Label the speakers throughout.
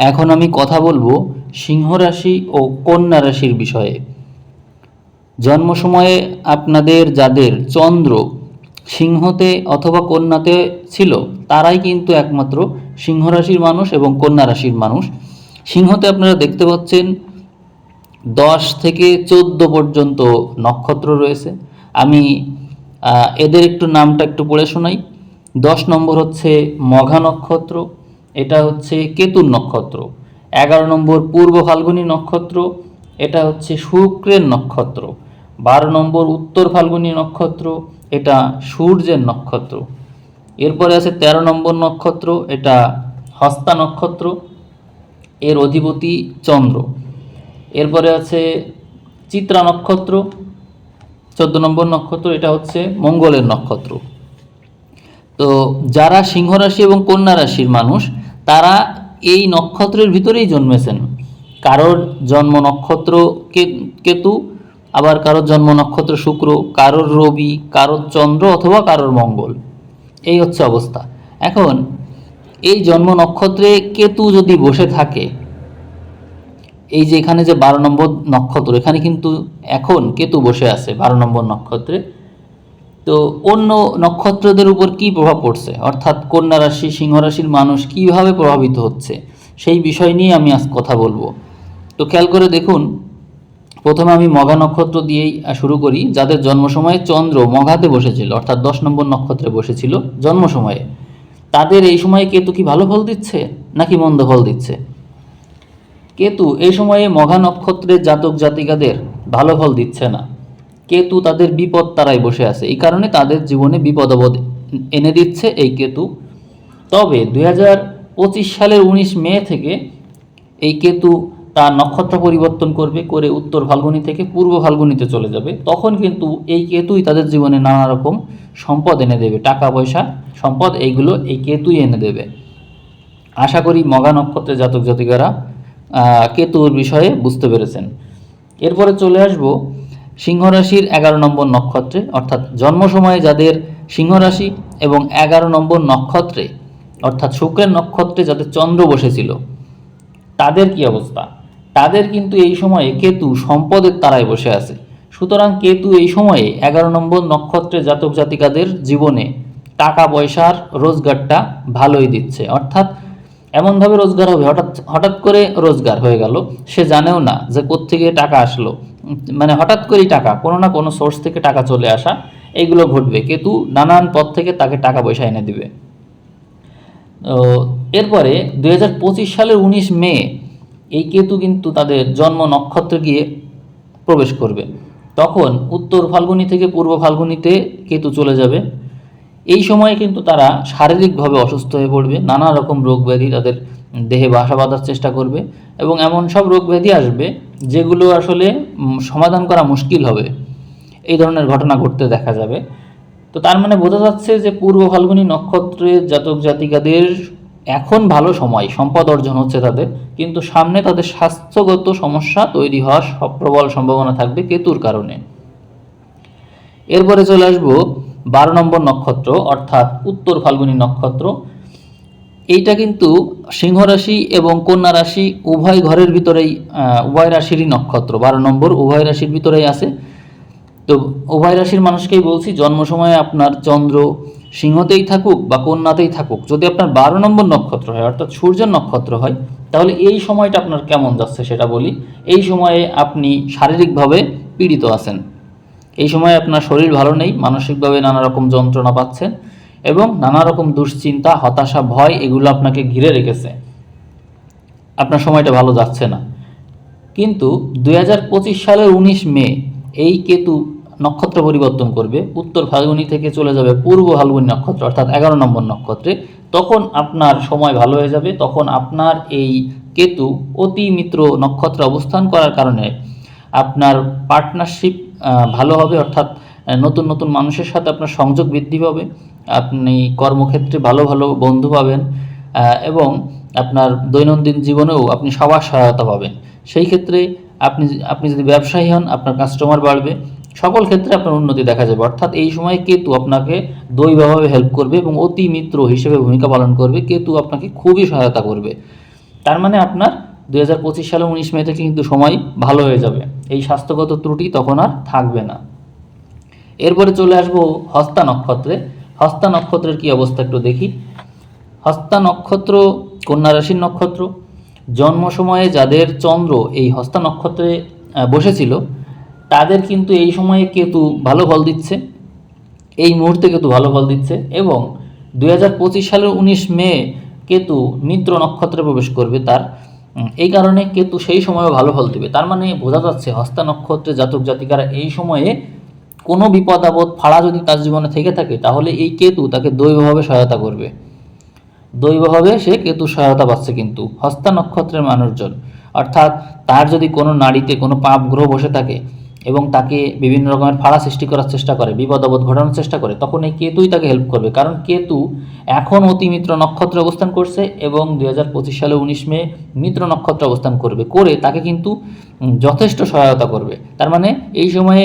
Speaker 1: এখন আমি কথা বলব সিংহ রাশি ও কন্যা রাশির বিষয়ে। জন্ম সময়ে আপনাদের যাদের চন্দ্র সিংহতে অথবা কন্যাতে ছিল, তারাই কিন্তু একমাত্র সিংহ রাশির মানুষ এবং কন্যা রাশির মানুষ। সিংহতে আপনারা দেখতে পাচ্ছেন দশ থেকে চোদ্দ পর্যন্ত নক্ষত্র রয়েছে। আমি এদের একটু নামটা একটু পড়ে শোনাই। দশ নম্বর হচ্ছে মঘা নক্ষত্র। এটা হচ্ছে কেতুর নক্ষত্র। এগারো নম্বর পূর্ব ফাল্গুনী নক্ষত্র, এটা হচ্ছে শুক্রের নক্ষত্র। বারো নম্বর উত্তর ফাল্গুনী নক্ষত্র, এটা সূর্যের নক্ষত্র। এরপরে আছে তেরো নম্বর নক্ষত্র, এটা হস্তা নক্ষত্র, এর অধিপতি চন্দ্র। এরপরে আছে চিত্রা নক্ষত্র, চোদ্দ নম্বর নক্ষত্র, এটা হচ্ছে মঙ্গলের নক্ষত্র। তো যারা সিংহ রাশি এবং কন্যা রাশির মানুষ তারা এই নক্ষত্রের ভিতরেই জন্মেছেন। কারোর জন্ম নক্ষত্র কেতু, আবার কারোর জন্ম নক্ষত্র শুক্র, কারোর রবি, কারোর চন্দ্র অথবা কারোর মঙ্গল। এই হচ্ছে অবস্থা। এখন এই জন্ম নক্ষত্রে কেতু যদি বসে থাকে, এই যে এখানে যে বারো নম্বর নক্ষত্র, এখানে কিন্তু এখন কেতু বসে আছে বারো নম্বর নক্ষত্রে। তো অন্য নক্ষত্রদের উপর কি প্রভাব পড়ছে? অর্থাৎ কন্যা রাশি, সিংহ রাশির মানুষ কীভাবে প্রভাবিত হচ্ছে? সেই বিষয় নিয়ে আমি আজ কথা বলব। তো খেয়াল করে দেখুন, প্রথমে আমি মঘা নক্ষত্র দিয়েই শুরু করি, যাদের জন্ম সময়ে চন্দ্র মঘাতে বসেছিল, অর্থাৎ দশ নম্বর নক্ষত্রে বসেছিল জন্ম সময়ে তাদের এই সময়ে কেতু কি ভালো ফল দিচ্ছে, নাকি মন্দ ফল দিচ্ছে? কেতু এই সময়ে মঘা নক্ষত্রের জাতক জাতিকাদের ভালো ফল দিচ্ছে না। কেতু তাদের বিপদ তারাই বসে আছে। এই কারণে তাদের জীবনে বিপদ আপদ এনে দিচ্ছে এই কেতু। তবে দুই সালের উনিশ মে থেকে এই কেতু তার নক্ষত্র পরিবর্তন করবে, করে উত্তর ফাল্গুনি থেকে পূর্ব ফাল্গুনিতে চলে যাবে। তখন কিন্তু এই কেতুই তাদের জীবনে নানা রকম সম্পদ এনে দেবে। টাকা, পয়সা, সম্পদ, এইগুলো এই কেতুই এনে দেবে। আশা করি মগা নক্ষত্রের জাতক জাতিকারা কেতুর বিষয়ে বুঝতে পেরেছেন। এরপরে চলে আসব সিংহ রাশির এগারো নম্বর নক্ষত্রে, অর্থাৎ জন্ম সময়ে যাদের সিংহ রাশি এবং এগারো নম্বর নক্ষত্রে, অর্থাৎ শুক্রের নক্ষত্রে যাদের চন্দ্র বসেছিল, তাদের কি অবস্থা? তাদের কিন্তু এই সময়ে কেতু সম্পদের তারায় বসে আছে। সুতরাং কেতু এই সময়ে এগারো নম্বর নক্ষত্রে জাতক জাতিকাদের জীবনে টাকা পয়সার রোজগারটা ভালোই দিচ্ছে। অর্থাৎ এমনভাবে রোজগার হবে, হঠাৎ হঠাৎ করে রোজগার হয়ে গেল। সে জানেও না যে কোত্থেকে টাকা আসলো। মানে হঠাৎ করেই টাকা, কোনো না কোনো সোর্স থেকে টাকা চলে আসা, এইগুলো ঘটবে। কেতু নানান পথ থেকে তাকে টাকা পয়সা এনে দিবে। এরপরে দু হাজার পঁচিশ সালের উনিশ মে, এই কেতু কিন্তু তাদের জন্ম নক্ষত্রে গিয়ে প্রবেশ করবে। তখন উত্তর ফাল্গুনি থেকে পূর্ব ফাল্গুনিতে কেতু চলে যাবে। এই সময়ে কিন্তু তারা শারীরিকভাবে অসুস্থ হয়ে পড়বে, নানা রকম রোগ ব্যাধি তাদের দেহে বাসা বাঁধার চেষ্টা করবে এবং এমন সব রোগ ব্যাধি আসবে যেগুলো আসলে সমাধান করা মুশকিল হবে। এই ধরনের ঘটনা ঘটতে দেখা যাবে। তো তার মানে বোঝা যাচ্ছে যে পূর্ব ফাল্গুনী নক্ষত্রের জাতক জাতিকাদের এখন ভালো সময়, সম্পদ অর্জন হচ্ছে তাদের। কিন্তু সামনে তাদের স্বাস্থ্যগত সমস্যা তৈরি হওয়ার প্রবল সম্ভাবনা থাকবে কেতুর কারণে। এরপরে চলে আসব বারো নম্বর নক্ষত্র, অর্থাৎ উত্তর ফাল্গুনী নক্ষত্র। এইটা কিন্তু সিংহ রাশি এবং কন্যা রাশি উভয় ঘরের ভিতরেই উভয় রাশিরই নক্ষত্র। বারো নম্বর, উভয় রাশির ভিতরেই আছে। তো উভয় রাশির মানুষকেই বলছি, জন্ম সময়ে আপনার চন্দ্র সিংহতেই থাকুক বা কন্যাতেই থাকুক, যদি আপনার বারো নম্বর নক্ষত্র হয়, অর্থাৎ সূর্যের নক্ষত্র হয়, তাহলে এই সময়টা আপনার কেমন যাচ্ছে সেটা বলি। এই সময়ে আপনি শারীরিকভাবে পীড়িত আছেন। এই সময় আপনার শরীর ভালো নেই, মানসিকভাবে নানা রকম যন্ত্রণা পাচ্ছেন। এবং নানা রকম দুশ্চিন্তা, হতাশা, ভয় এগুলো আপনাকে ঘিরে রেখেছে। আপনার সময়টা ভালো যাচ্ছে না। কিন্তু দুই হাজার পঁচিশ সালের উনিশ মে এই কেতু নক্ষত্র পরিবর্তন করবে। উত্তর ফাল্গুনি থেকে চলে যাবে পূর্ব ফাল্গুনি নক্ষত্র, অর্থাৎ এগারো নম্বর নক্ষত্রে। তখন আপনার সময় ভালো হয়ে যাবে। তখন আপনার এই কেতু অতি মিত্র নক্ষত্রে অবস্থান করার কারণে আপনার পার্টনারশিপ ভালো হবে। অর্থাৎ নতুন নতুন মানুষের সাথে আপনার সংযোগ বৃদ্ধি পাবে। আপনি কর্মক্ষেত্রে ভালো ভালো বন্ধু পাবেন এবং আপনার দৈনন্দিন জীবনেও আপনি সবার সহায়তা পাবেন। সেই ক্ষেত্রে আপনি আপনি যদি ব্যবসায়ী হন, আপনার কাস্টমার বাড়বে, সকল ক্ষেত্রে আপনার উন্নতি দেখা যাবে। অর্থাৎ এই সময় কেতু আপনাকে দৈবভাবে হেল্প করবে এবং অতি মিত্র হিসেবে ভূমিকা পালন করবে। কেতু আপনাকে খুবই সহায়তা করবে। তার মানে আপনার দুই হাজার পঁচিশ সালে উনিশ মে থেকে কিন্তু সময় ভালো হয়ে যাবে। এই স্বাস্থ্যগত ত্রুটি তখন আর থাকবে না। এরপরে চলে আসব হস্তা নক্ষত্রে। হস্তা নক্ষত্রের কি অবস্থা একটু দেখি। হস্তা নক্ষত্র, কন্যা রাশির নক্ষত্র, জন্ম সময়ে যাদের চন্দ্র এই হস্তা নক্ষত্রে বসেছিল, তাদের কিন্তু এই সময়ে কেতু ভালো ফল দিচ্ছে। এই মুহূর্তে কেতু ভালো ফল দিচ্ছে এবং দুই হাজার পঁচিশ সালের উনিশ মে কেতু মিত্র নক্ষত্রে প্রবেশ করবে তার। এই কারণে কেতু সেই সময়ে ভালো ফল দিবে। তার মানে বোঝা যাচ্ছে হস্তা নক্ষত্রে জাতক জাতিকারা এই সময়ে কোনো বিপদ আপদ, ফাড়া যদি তার জীবনে থেকে থাকে, তাহলে এই কেতু তাকে দৈবভাবে সহায়তা করবে। দৈবভাবে সে কেতু সহায়তা পাচ্ছে কিন্তু, হস্তা নক্ষত্রের মানুষজন। অর্থাৎ তার যদি কোনো নারীতে কোনো পাপ গ্রহ বসে থাকে এবং তাকে বিভিন্ন রকমের ফাড়া সৃষ্টি করার চেষ্টা করে, বিপদ আপদ ঘটানোর চেষ্টা করে, তখন এই কেতুই তাকে হেল্প করবে। কারণ কেতু এখন অতি মিত্র নক্ষত্রে অবস্থান করছে এবং দুই হাজার পঁচিশ সালে উনিশ মে মিত্র নক্ষত্রে অবস্থান করবে। করে তাকে কিন্তু যথেষ্ট সহায়তা করবে। তার মানে এই সময়ে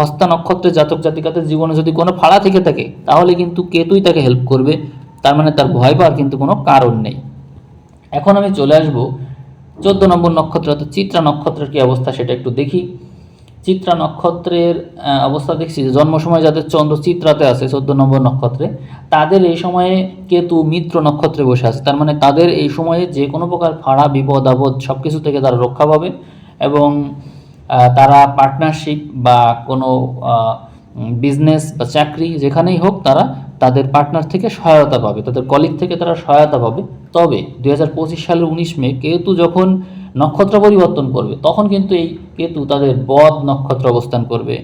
Speaker 1: হস্তা নক্ষত্রের জাতক জাতিকাদের জীবনে যদি কোনো ফাড়া থেকে থাকে, তাহলে কিন্তু কেতুই তাকে হেল্প করবে। তার মানে তার ভয় পাওয়ার কিন্তু কোনো কারণ নেই। এখন আমি চলে আসব চোদ্দ নম্বর নক্ষত্র, অর্থাৎ চিত্রা নক্ষত্রের কি অবস্থা সেটা একটু দেখি। চিত্রা নক্ষত্রের অবস্থা দেখছি জন্ম সময় যাদের চন্দ্র চিত্রাতে আছে, চোদ্দ নম্বর নক্ষত্রে, তাদের এই সময়ে কেতু মিত্র নক্ষত্রে বসে আছে। তার মানে তাদের এই সময়ে যে কোনো প্রকার ফাড়া, বিপদ, আপদ সব কিছু থেকে তারা রক্ষা পাবে এবং তারা পার্টনারশিপ বা কোনো বিজনেস বা চাকরি যেখানেই হোক তারা তাদের পার্টনার থেকে সহায়তা পাবে, তাদের কলিগ থেকে তারা সহায়তা পাবে। তবে দু হাজার পঁচিশ সালের উনিশ মে কেতু যখন নক্ষত্র পরিবর্তন করবে, তখন কিন্তু এই কেতু তাদের বদ নক্ষত্র অবস্থান করবে।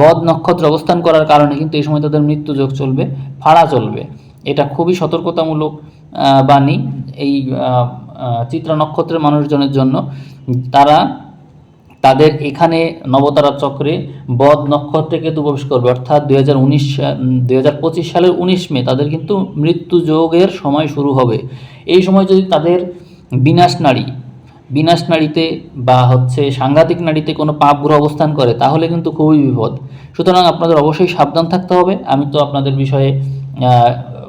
Speaker 1: বদ নক্ষত্র অবস্থান করার কারণে কিন্তু এই সময় তাদের মৃত্যু যোগ চলবে, ফাড়া চলবে। এটা খুবই সতর্কতামূলক বাণী। এই চিত্রা নক্ষত্রের মানুষজনের জন্য তারা তাদের এখানে নবতারা চক্রে বদ নক্ষত্রে কেতু প্রবেশ করবে। অর্থাৎ দুই হাজার উনিশ দুই সালের উনিশ মে তাদের কিন্তু মৃত্যু যোগের সময় শুরু হবে। এই সময় যদি তাদের বিনাশ নারী, বিনাশ নারীতে বা হচ্ছে সাংঘাতিক নারীতে কোনো পাপ গ্রহ অবস্থান করে, তাহলে কিন্তু খুবই বিপদ। সুতরাং আপনাদের অবশ্যই সাবধান থাকতে হবে। আমি তো আপনাদের বিষয়ে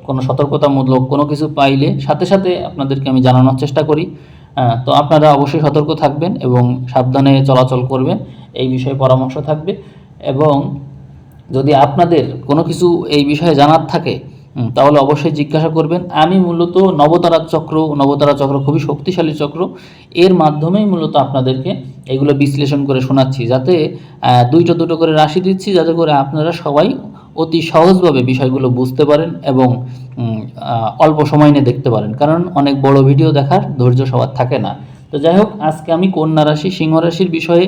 Speaker 1: কোনো সতর্কতামূলক কোনো কিছু পাইলে সাথে সাথে আপনাদেরকে আমি জানানোর চেষ্টা করি। তো আপনারা অবশ্যই সতর্ক থাকবেন এবং সাবধানে চলাচল করবেন, এই বিষয়ে পরামর্শ থাকবে। এবং যদি আপনাদের কোনো কিছু এই বিষয়ে জানার থাকে তাহলে অবশ্যই জিজ্ঞাসা করবেন। আমি মূলত নবতারা চক্র নবতারা চক্র খুবই শক্তিশালী চক্র। এর মাধ্যমেই মূলত আপনাদেরকে এগুলো বিশ্লেষণ করে শোনাচ্ছি, যাতে দুইটো দুটো করে রাশি দিচ্ছি, যাতে করে আপনারা সবাই অতি সহজভাবে বিষয়গুলো বুঝতে পারেন এবং অল্প সময় নিয়ে দেখতে পারেন। কারণ অনেক বড় ভিডিও দেখার ধৈর্য সবার থাকে না। তো যাই হোক, আজকে আমি কন্যা রাশি, সিংহ রাশির বিষয়ে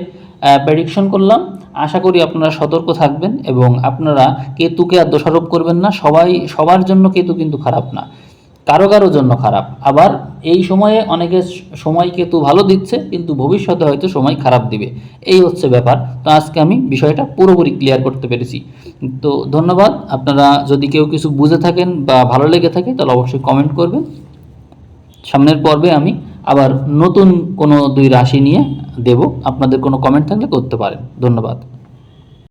Speaker 1: প্রেডিকশন করলাম। আশা করি আপনারা সতর্ক থাকবেন এবং আপনারা কেতুকে আর দোষারোপ করবেন না। সবাই, সবার জন্য কেতু কিন্তু খারাপ না। কারও কারও জন্য খারাপ। আবার এই সময়ে অনেকে স- সময় কেতু ভালো দিচ্ছে, কিন্তু ভবিষ্যতে হয়তো সময় খারাপ দিবে। এই হচ্ছে ব্যাপার। তো আজকে আমি বিষয়টা পুরোপুরি ক্লিয়ার করতে পেরেছি। তো ধন্যবাদ। আপনারা যদি কেউ কিছু বুঝে থাকেন বা ভালো লেগে থাকে, তাহলে অবশ্যই কমেন্ট করবেন। সামনের পর্বে আমি আবার নতুন কোনো দুই রাশি নিয়ে দেব। আপনাদের কোনো কমেন্ট থাকলে করতে পারেন। ধন্যবাদ।